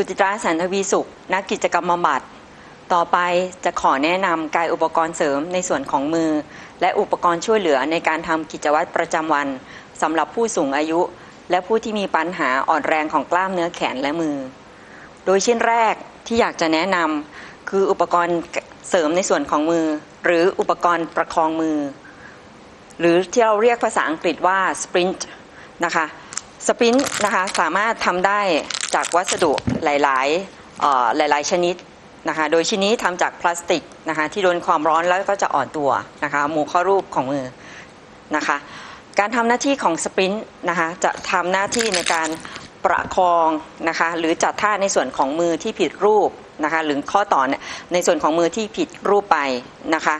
สุจิตราสันทวีสุข นักกิจกรรมบำบัด ต่อไปจะขอแนะนำกายอุปกรณ์เสริมในส่วนของมือ และอุปกรณ์ช่วยเหลือในการทำกิจวัตรประจำวันสำหรับผู้สูงอายุ และผู้ที่มีปัญหาอ่อนแรงของกล้ามเนื้อแขนและมือ โดยชิ้นแรกที่อยากจะแนะนำคืออุปกรณ์เสริมในส่วนของมือ หรืออุปกรณ์ประคองมือ หรือที่เราเรียกภาษาอังกฤษว่า sprint นะคะ sprint นะคะสามารถทำได้จากวัสดุหลายๆหลาย ๆชนิดนะคะโดยชิ้นนี้ทำจากพลาสติกนะคะที่โดนความร้อนแล้วก็จะอ่อนตัวนะคะหมู่ข้อรูปของมือนะคะการทำหน้าที่ของสปรินต์นะคะจะทำหน้าที่ในการประคองนะคะหรือจัดท่าในส่วนของมือที่ผิดรูปนะคะหรือข้อต่อนในส่วนของมือที่ผิดรูปไปนะคะ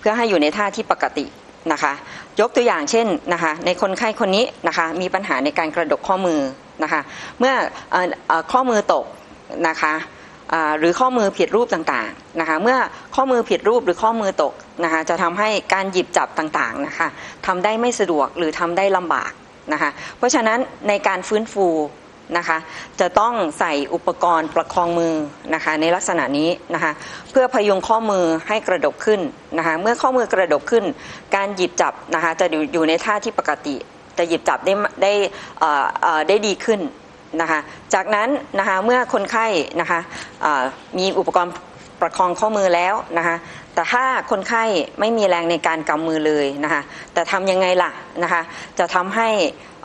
เพื่อให้อยู่ในท่าที่ปกติ นะคะ ยกตัวอย่างเช่นนะคะในคนไข้คนนี้นะคะมีปัญหาในการกระดกข้อมือนะคะเมื่อข้อมือตกนะคะหรือข้อมือผิดรูปต่างๆนะคะเมื่อข้อมือผิดรูปหรือข้อมือตกนะคะจะทำให้การหยิบจับต่างๆนะคะทำได้ไม่สะดวกหรือทำได้ลำบากนะคะเพราะฉะนั้นในการฟื้นฟู นะคะ จะต้องใส่อุปกรณ์ประคองมือนะคะในลักษณะนี้นะคะเพื่อพยุงข้อมือให้กระดกขึ้นนะคะเมื่อข้อมือกระดกขึ้น การหยิบจับนะคะจะอยู่ในท่าที่ปกติ จะหยิบจับได้ได้ได้ดีขึ้นนะคะจากนั้นนะคะเมื่อคนไข้นะคะมีอุปกรณ์ประคองข้อมือแล้วนะคะแต่ถ้าคนไข้ไม่มีแรงในการกำมือเลยนะคะแต่ทำยังไงล่ะนะคะจะทำให้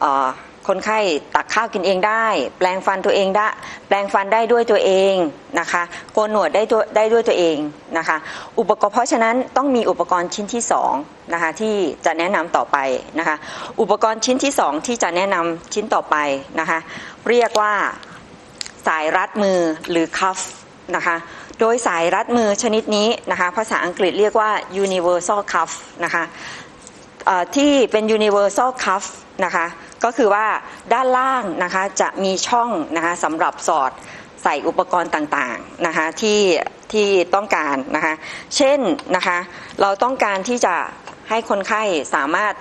อ่อ คนไข้ตักข้าวกินเองได้ แปลงฟันตัวเองได้ แปลงฟันได้ด้วยตัวเองนะคะโกนหนวดได้ตัวได้ด้วยตัวเองนะคะอุปกรณ์เพราะฉะนั้นต้องมีอุปกรณ์ชิ้นที่สองนะคะที่จะแนะนำต่อไปนะคะอุปกรณ์ชิ้นที่สองที่จะแนะนำชิ้นต่อไปนะคะเรียกว่าสายรัดมือหรือคัฟนะคะโดยสายรัดมือชนิดนี้นะคะภาษาอังกฤษเรียกว่า universal cuff นะคะที่เป็น universal cuff นะคะ ก็คือว่าด้านล่างนะคะจะมีช่องนะคะสำหรับสอดใส่อุปกรณ์ต่างๆนะคะที่ที่ต้องการนะคะเช่นนะคะเราต้องการที่จะให้คนไข้สามารถ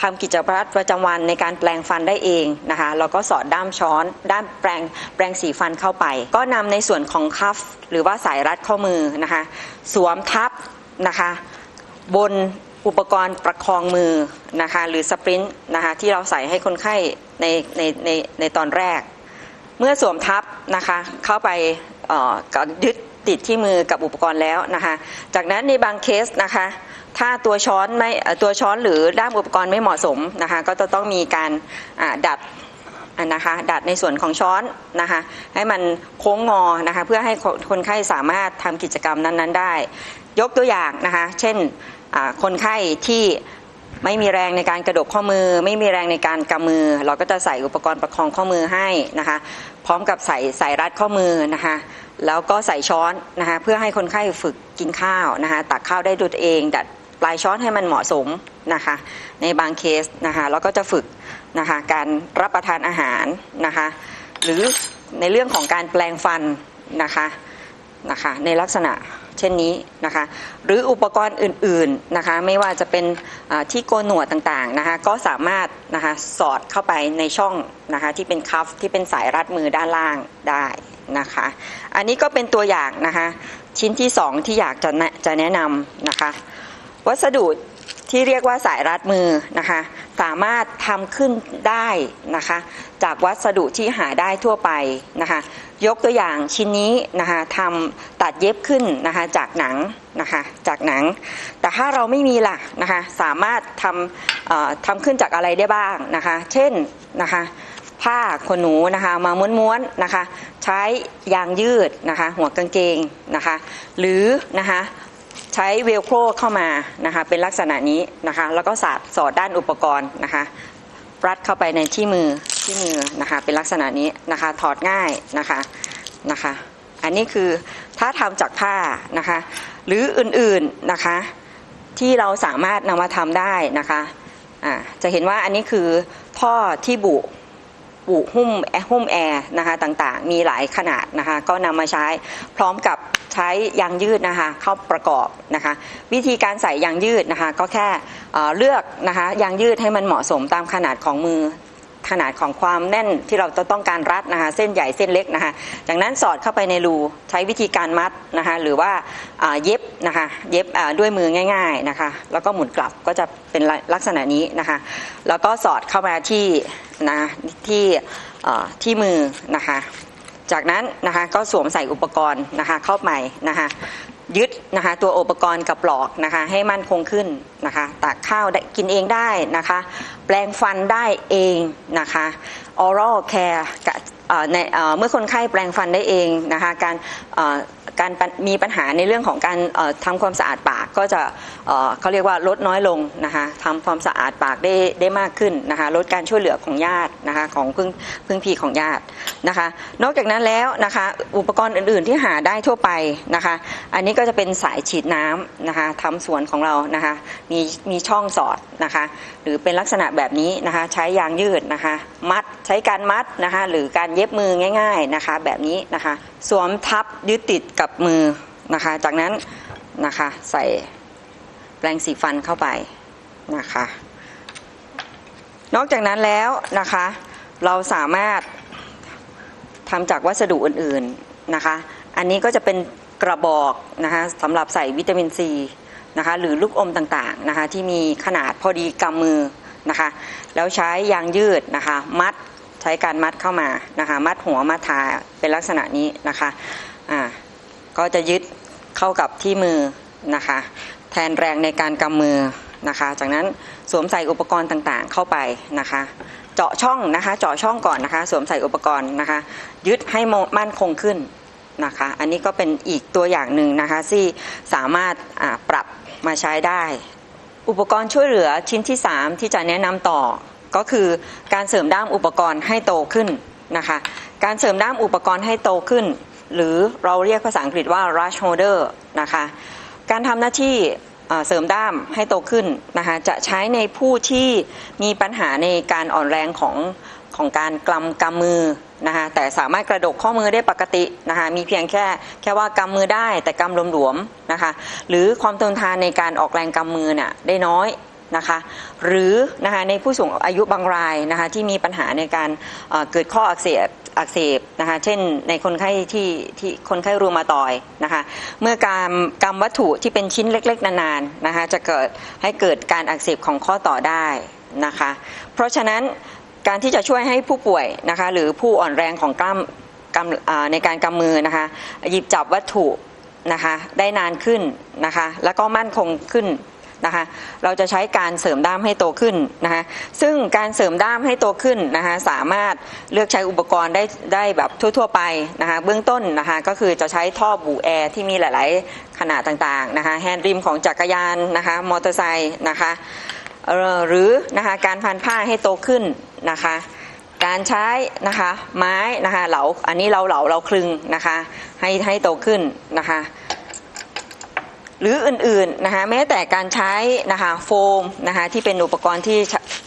ทำกิจวัตรประจำวันในการแปลงฟันได้เองนะคะเราก็สอดด้ามช้อน ด้ามแปรงแปรงสีฟันเข้าไป ก็นำในส่วนของคัฟหรือว่าสายรัดข้อมือนะคะสวมทับนะคะบน อุปกรณ์ประคองมือนะคะหรือสปรินต์นะคะที่เราใส่ให้คนไข้ในในในในตอนแรก เมื่อสวมทับนะคะเข้าไปก็ยึดติดที่มือกับอุปกรณ์แล้วนะคะจากนั้นในบางเคสนะคะถ้าตัวช้อนไม่ตัวช้อนหรือด้ามอุปกรณ์ไม่เหมาะสมนะคะก็จะต้องมีการดัดนะคะดัดในส่วนของช้อนนะคะให้มันโค้งงอนะคะเพื่อให้คนไข้สามารถทำกิจกรรมนั้นๆได้ ยกตัวอย่างนะคะเช่น คนไข้ที่ไม่มีแรงในการกระดกข้อมือ ไม่มีแรงในการกำมือ เราก็จะใส่อุปกรณ์ประคองข้อมือให้นะคะ พร้อมกับใส่สายรัดข้อมือนะคะแล้วก็ใส่ช้อนนะคะเพื่อให้คนไข้ฝึกกินข้าวนะคะตักข้าวได้ด้วยตัวเอง ดัดปลายช้อนให้มันเหมาะสมนะคะในบางเคสนะคะแล้วก็จะฝึกนะคะการรับประทานอาหารนะคะหรือในเรื่องของการแปลงฟันนะคะนะคะในลักษณะ เช่นนี้นะคะหรืออุปกรณ์อื่นๆนะคะไม่ว่าจะเป็นที่โกนหนวดต่างๆนะคะก็สามารถนะคะสอดเข้าไปในช่องนะคะที่เป็นคัฟที่เป็นสายรัดมือด้านล่างได้นะคะอันนี้ก็เป็นตัวอย่างนะคะชิ้นที่สองที่อยากจะจะแนะนำนะคะวัสดุที่เรียกว่าสายรัดมือนะคะ สามารถทำขึ้นได้นะคะ จากวัสดุที่หาได้ทั่วไปนะคะ ยกตัวอย่างชิ้นนี้นะคะทำตัดเย็บขึ้นนะคะจากหนังนะคะจากหนัง แต่ถ้าเราไม่มีล่ะนะคะสามารถทำเอ่อทำขึ้นจากอะไรได้บ้างนะคะ เช่นนะคะผ้าขนหนูนะคะมาม้วนๆนะคะ ใช้ยางยืดนะคะ หัวกางเกงนะคะ หรือนะคะ ใช้เวลโครเข้ามานะคะเป็นลักษณะนี้นะคะแล้วก็สาดสอดด้านอุปกรณ์นะคะรัดเข้าไปในที่มือที่มือนะคะเป็นลักษณะนี้นะคะถอดง่ายนะคะนะคะอันนี้คือถ้าทำจากผ้านะคะหรืออื่นๆนะคะที่เราสามารถนำมาทำได้นะคะอ่าจะเห็นว่าอันนี้คือท่อที่บุ บุหุ้มแอร์หุ้มแอร์นะคะต่างๆ มีหลายขนาดนะคะก็นำมาใช้พร้อมกับใช้ยางยืดนะคะเข้าประกอบนะคะวิธีการใส่ยางยืดนะคะก็แค่เลือกนะคะยางยืดให้มันเหมาะสมตามขนาดของมือ ขนาดของความแน่นที่เราจะต้องการรัดนะคะเส้นใหญ่เส้นเล็กนะคะจากนั้นสอดเข้าไปในรูใช้วิธีการมัดนะคะหรือว่าเย็บนะคะเย็บด้วยมือง่ายๆนะคะแล้วก็หมุนกลับก็จะเป็นลักษณะนี้นะคะแล้วก็สอดเข้ามาที่นะที่ที่มือนะคะจากนั้นนะคะก็สวมใส่อุปกรณ์นะคะเข้าไปนะคะ ยึดนะคะตัวอุปกรณ์กับปลอกนะคะให้มั่นคงขึ้นนะคะตักข้าวได้กินเองได้นะคะแปลงฟันได้เองนะคะ oral care กะเอ่อในเมื่อคนไข้แปลงฟันได้เองนะคะการ การมีปัญหาในเรื่องของการเอ่อทำความสะอาดปากก็จะเอ่อเขาเรียกว่าลดน้อยลงนะคะทำความสะอาดปากได้ได้มากขึ้นนะคะลดการช่วยเหลือของญาตินะคะของพึ่งพึ่งพีของญาตินะคะ นอกจากนั้นแล้วนะคะอุปกรณ์อื่น ๆที่หาได้ทั่วไปนะคะ อันนี้ก็จะเป็นสายฉีดน้ำนะคะทำสวนของเรานะคะมีมีช่องสอดนะคะหรือเป็นลักษณะแบบนี้นะคะใช้ยางยืดนะคะมัดใช้การมัดนะคะหรือการเย็บมือง่าย ๆนะคะแบบนี้นะคะสวมทับยึดติดกับมือนะคะ จากนั้นนะคะใส่แปรงสีฟันเข้าไปนะคะ นอกจากนั้นแล้วนะคะ เราสามารถทำจากวัสดุอื่นๆนะคะ อันนี้ก็จะเป็นกระบอกนะคะสำหรับใส่วิตามินซีนะคะหรือลูกอมต่างๆนะคะที่มีขนาดพอดีกำมือนะคะ แล้วใช้ยางยืดนะคะ มัด ใช้การมัดเข้ามานะคะ มัดหัวมัดทาเป็นลักษณะนี้นะคะอ่าก็จะยึดเข้ากับที่มือนะคะ แทนแรงในการกำมือนะคะ จากนั้นสวมใส่อุปกรณ์ต่างๆ เข้าไปนะคะ เจาะช่องนะคะเจาะช่องก่อนนะคะ สวมใส่อุปกรณ์นะคะ ยึดให้มั่นคงขึ้นนะคะ อันนี้ก็เป็นอีกตัวอย่างหนึ่งนะคะที่สามารถปรับมาใช้ได้ อุปกรณ์ช่วยเหลือชิ้นที่ 3 ที่จะแนะนำต่อ ก็คือการเสริมด้ามอุปกรณ์ให้โตขึ้นนะคะ การเสริมด้ามอุปกรณ์ให้โตขึ้น หรือเราเรียกภาษาอังกฤษว่า rush holder นะคะ การทำหน้าที่เสริมด้ามให้โตขึ้นนะคะจะใช้ในผู้ที่มีปัญหาในการอ่อนแรงของของการกำกำมือนะคะแต่สามารถกระดกข้อมือได้ปกตินะคะมีเพียงแค่แค่ว่ากำมือได้แต่กำหลวมๆนะคะหรือความทนทานในการออกแรงกำมือน่ะได้น้อย นะคะหรือนะคะในผู้สูงอายุบางรายนะคะที่มีปัญหาในการเกิดข้ออักเสบอักเสบนะคะเช่นในคนไข้ที่ที่คนไข้รูมาตอยนะคะเมื่อการกำวัตถุที่เป็นชิ้นเล็ก ๆ นานๆนะคะจะเกิดให้เกิดการอักเสบของข้อต่อได้นะคะเพราะฉะนั้นการที่จะช่วยให้ผู้ป่วยนะคะหรือผู้อ่อนแรงของกล้ามกำในการกำมือนะคะหยิบจับวัตถุนะคะได้นานขึ้นนะคะแล้วก็มั่นคงขึ้น นะคะ เราจะใช้การเสริมด้ามให้โตขึ้นนะคะ ซึ่งการเสริมด้ามให้โตขึ้นนะคะสามารถเลือกใช้อุปกรณ์ได้ได้แบบทั่ว ๆ ไปนะคะ เบื้องต้นนะคะก็คือจะใช้ท่อบูแอร์ที่มีหลาย ๆ ขนาดต่าง ๆ นะคะ แฮนด์ริมของจักรยานนะคะ มอเตอร์ไซค์นะคะหรือนะคะการพันผ้าให้โตขึ้นนะคะการใช้นะคะไม้นะคะเหลาอันนี้เราเหลาเราคลึงนะคะให้ให้โตขึ้นนะคะ หรืออื่นๆนะคะแม้แต่การใช้นะคะโฟมนะคะที่เป็นอุปกรณ์ที่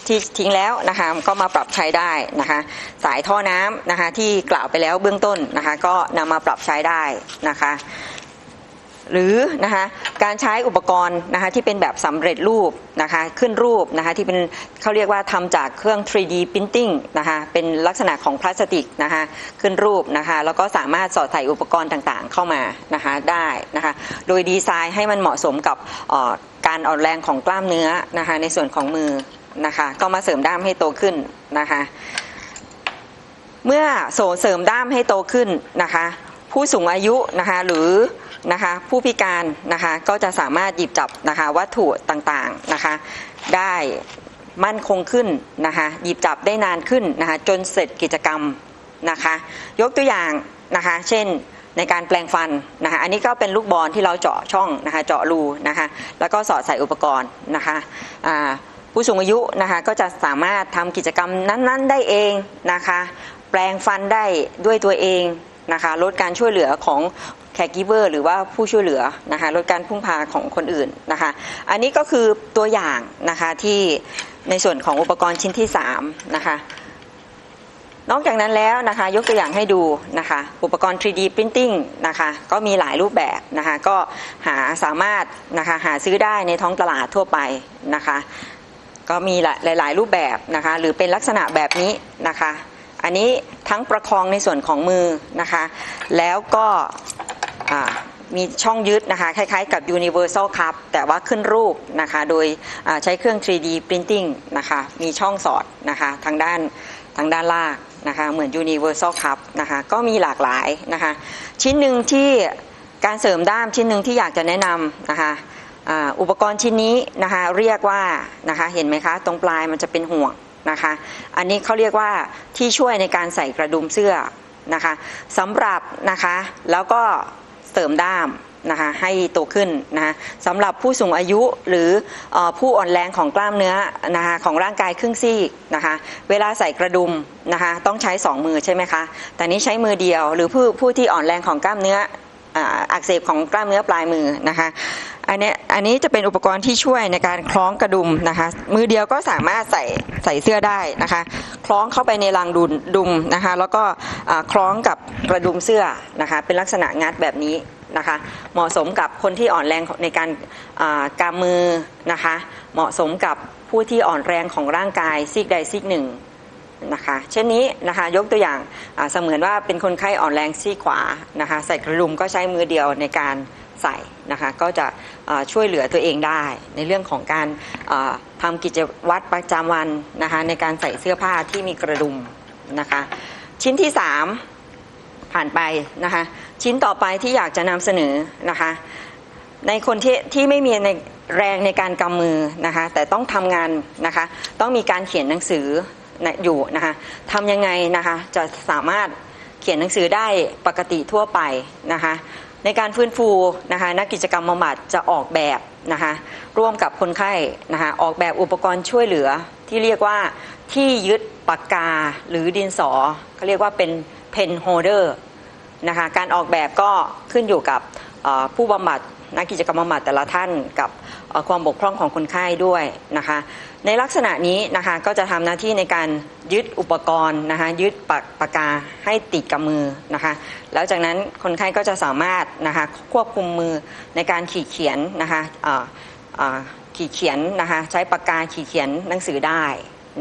ที่ทิ้งแล้วนะคะก็มาปรับใช้ได้นะคะสายท่อน้ำนะคะที่กล่าวไปแล้วเบื้องต้นนะคะก็นำมาปรับใช้ได้นะคะ หรือนะคะการใช้อุปกรณ์นะคะที่เป็นแบบสำเร็จรูปนะคะขึ้นรูปนะคะที่เป็นเขาเรียกว่าทำจากเครื่อง 3D printing นะคะเป็นลักษณะของพลาสติกนะคะขึ้นรูปนะคะแล้วก็สามารถสอดใส่อุปกรณ์ต่างๆ เข้ามานะคะได้นะคะโดยดีไซน์ให้มันเหมาะสมกับออการอ่อนแรงของกล้ามเนื้อนะคะในส่วนของมือนะคะก็มาเสริมด้ามให้โตขึ้นนะคะเมื่อโสเสริมด้ามให้โตขึ้นนะคะผู้สูงอายุนะคะหรือ นะคะผู้พิการนะคะก็จะสามารถหยิบจับนะคะวัตถุต่างๆนะคะได้มั่นคงขึ้นนะคะหยิบจับได้นานขึ้นนะคะจนเสร็จกิจกรรมนะคะยกตัวอย่างนะคะเช่นในการแปลงฟันนะคะอันนี้ก็เป็นลูกบอลที่เราเจาะช่องนะคะเจาะรูนะคะแล้วก็สอดใส่อุปกรณ์นะคะผู้สูงอายุนะคะก็จะสามารถทำกิจกรรมนั้น ๆ ได้เองนะคะแปลงฟันได้ด้วยตัวเองนะคะลดการช่วยเหลือของ แคร์กิเวอร์หรือว่าผู้ช่วยเหลือนะคะลดการพึ่งพาของคนอื่นนะคะ อันนี้ก็คือตัวอย่างนะคะที่ในส่วนของอุปกรณ์ชิ้นที่3นะคะนอกจากนั้นแล้วนะคะยกตัวอย่างให้ดูนะคะอุปกรณ์ 3D Printing นะคะก็มีหลายรูปแบบนะคะก็หาสามารถนะคะหาซื้อได้ในท้องตลาดทั่วไปนะคะก็มีหลายหลายๆรูปแบบนะคะหรือเป็นลักษณะแบบนี้นะคะ อันนี้ทั้งประคองในส่วนของมือนะคะ แล้วก็ มีช่องยึดนะคะ คล้ายๆ กับ Universal Cup แต่ว่าขึ้นรูปนะคะ โดยใช้เครื่อง 3D Printing นะคะ มีช่องสอดนะคะ ทางด้านทางด้านล่างนะคะ เหมือน Universal Cup นะคะ ก็มีหลากหลายนะคะ ชิ้นหนึ่งที่การเสริมด้ามชิ้นหนึ่งที่อยากจะแนะนำนะคะอุปกรณ์ชิ้นนี้นะคะเรียกว่านะคะเห็นไหมคะตรงปลายมันจะเป็นห่วงนะคะ อันนี้เขาเรียกว่าที่ช่วยในการใส่กระดุมเสื้อนะคะสำหรับนะคะแล้วก็ เสริมด้ามนะคะให้โตขึ้นนะคะสำหรับผู้สูงอายุหรืออผู้อ่อนแรงของกล้ามเนื้อนะคะของร่างกายครึ่งซีกนะคะเวลาใส่กระดุมนะคะต้องใช้สองมือใช่ไหมคะแต่นี้ใช้มือเดียว หรือผู้ผู้ที่อ่อนแรงของกล้ามเนื้อออักเสบของกล้ามเนื้อปลายมือนะคะ อันนี้จะเป็นอุปกรณ์ที่ช่วยในการคล้องกระดุมนะคะ มือเดียวก็สามารถใส่ใส่เสื้อได้นะคะ คล้องเข้าไปในรังดุมดุมนะคะ แล้วก็คล้องกับกระดุมเสื้อนะคะ เป็นลักษณะงัดแบบนี้นะคะ เหมาะสมกับคนที่อ่อนแรงในการอ่ากำมือนะคะ เหมาะสมกับผู้ที่อ่อนแรงของร่างกายซีกใดซีกหนึ่งนะคะเช่นนี้นะคะยกตัวอย่างเสมือนว่าเป็นคนไข้อ่อนแรงซี่ขวานะคะใส่กระดุมก็ใช้มือเดียวในการ ใส่นะคะก็จะช่วยเหลือตัวเองได้ ในเรื่องของการอ่าทำกิจวัตรประจำวันนะคะในการใส่เสื้อผ้าที่มีกระดุมนะคะชิ้นที่ 3 ผ่านไปนะคะชิ้นต่อไปที่อยากจะนำเสนอนะคะในคนที่ที่ไม่มีในแรงในการกำมือนะคะแต่ต้องทำงานนะคะต้องมีการเขียนหนังสืออยู่นะคะทำยังไงนะคะจะสามารถเขียนหนังสือได้ปกติทั่วไปนะคะ ในการฟื้นฟูนะคะนักกิจกรรมบำบัดจะออกแบบนะคะร่วมกับคนไข้นะคะออกแบบอุปกรณ์ช่วยเหลือที่เรียกว่าที่ยึดปากกาหรือดินสอเขาเรียกว่าเป็นเพนโฮเดอร์นะคะการออกแบบก็ขึ้นอยู่กับผู้บำบัด นักกิจกรรมบำบัดแต่ละท่านกับความบกพร่องของคนไข้ด้วยนะคะ ในลักษณะนี้นะคะก็จะทำหน้าที่ในการยึดอุปกรณ์นะคะยึดปากปากกาให้ติดกับมือนะคะแล้วจากนั้นคนไข้ก็จะสามารถนะคะควบคุมมือในการขีดเขียนนะคะขีดเขียนนะคะใช้ปากกาขีดเขียนหนังสือได้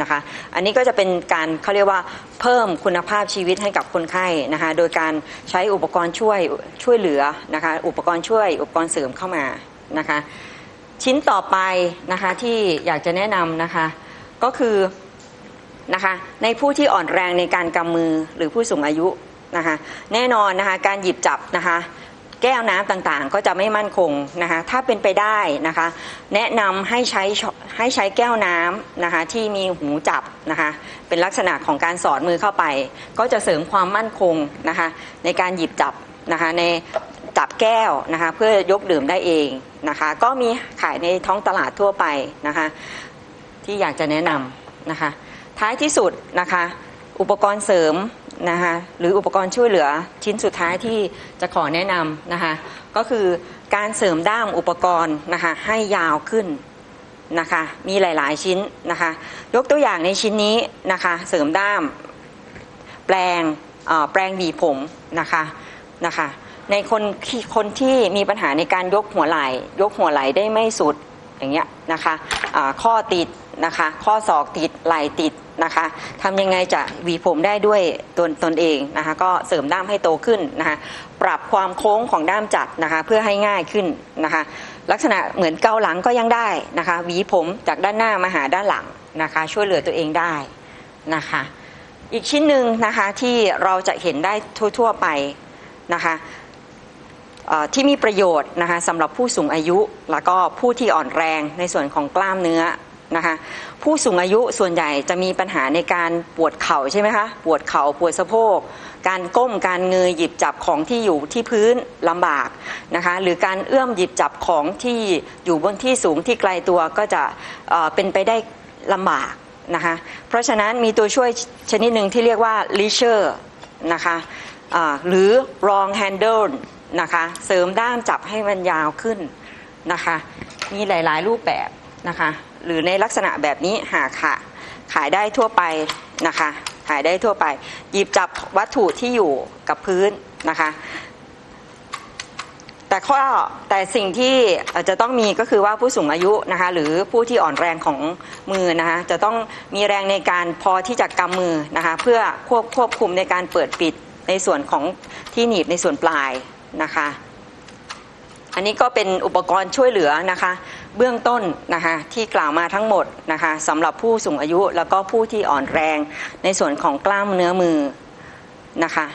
นะคะ อันนี้ก็จะเป็นการเขาเรียกว่าเพิ่มคุณภาพชีวิตให้กับคนไข้นะคะ โดยการใช้อุปกรณ์ช่วยช่วยเหลือนะคะ อุปกรณ์ช่วยอุปกรณ์เสริมเข้ามานะคะ ชิ้นต่อไปนะคะที่อยากจะแนะนำนะคะ ก็คือนะคะในผู้ที่อ่อนแรงในการกำมือหรือผู้สูงอายุนะคะ แน่นอนนะคะการหยิบจับนะคะ แก้วน้ำต่างๆ ก็จะไม่มั่นคงนะคะถ้าเป็นไปได้นะคะ แนะนำให้ใช้ช้ให้ใช้แก้วน้ำนะคะที่มีหูจับนะคะเป็นลักษณะของการสอดมือเข้าไป ก็จะเสริมความมั่นคงนะคะในการหยิบจับนะคะในจับแก้วนะคะเพื่อยกดื่มได้เองนะคะก็มีขายในท้องตลาดทั่วไปนะคะที่อยากจะแนะนำนะคะท้ายที่สุดนะคะอุปกรณ์เสริม นะคะหรืออุปกรณ์ช่วยเหลือชิ้นสุดท้ายที่จะขอแนะนำนะคะก็คือการเสริมด้ามอุปกรณ์นะคะให้ยาวขึ้นนะคะมีหลายๆชิ้นนะคะยกตัวอย่างในชิ้นนี้นะคะเสริมด้าม แปลงแปลงหวีผมนะคะนะคะในคนคนที่มีปัญหาในการยกหัวไหล่ ยกหัวไหล่ได้ไม่สุดอย่างเงี้ยนะคะอ่าข้อติด นะคะ ข้อศอกติดไหล่ติดนะคะทำยังไงจะหวีผมได้ด้วยตนตนเองนะคะก็เสริมด้ามให้โตขึ้นนะคะปรับความโค้งของด้ามจัดนะคะเพื่อให้ง่ายขึ้นนะคะลักษณะเหมือนเกาหลังก็ยังได้นะคะหวีผมจากด้านหน้ามาหาด้านหลังนะคะช่วยเหลือตัวเองได้นะคะอีกชิ้นหนึ่งนะคะที่เราจะเห็นได้ทั่วๆไปนะคะที่มีประโยชน์นะคะสำหรับผู้สูงอายุ แล้วก็ผู้ที่อ่อนแรงในส่วนของกล้ามเนื้อ นะคะผู้สูงอายุส่วนใหญ่จะมีปัญหาในการปวดเข่าใช่ไหมคะปวดเข่าปวดสะโพก การก้มการเงยหยิบจับของที่อยู่ที่พื้นลำบากนะคะหรือการเอื้อมหยิบจับของที่อยู่บนที่สูงที่ไกลตัวก็จะเเป็นไปได้ลำบากนะคะเพราะฉะนั้นมีตัวช่วยชนิดหนึ่งที่เรียกว่า leisure นะคะหรือ long handle นะคะเสริมด้ามจับให้มันยาวขึ้นนะคะมีหลาย ๆ รูปแบบนะคะ หรือในลักษณะแบบนี้หาค่ะ ขายได้ทั่วไปนะคะ ขายได้ทั่วไป หยิบจับวัตถุที่อยู่กับพื้นนะคะ แต่ข้อแต่สิ่งที่จะต้องมีก็คือว่าผู้สูงอายุนะคะ หรือผู้ที่อ่อนแรงของมือนะคะ จะต้องมีแรงในการพอที่จะกำมือนะคะ เพื่อควบควบคุมในการเปิดปิดในส่วนของที่หนีบในส่วนปลายนะคะ อันนี้ก็เป็นอุปกรณ์ช่วยเหลือนะคะ เบื้องต้นนะคะที่กล่าวมาทั้งหมดนะคะสำหรับผู้สูงอายุแล้วก็ผู้ที่อ่อนแรงในส่วนของกล้ามเนื้อมือนะคะ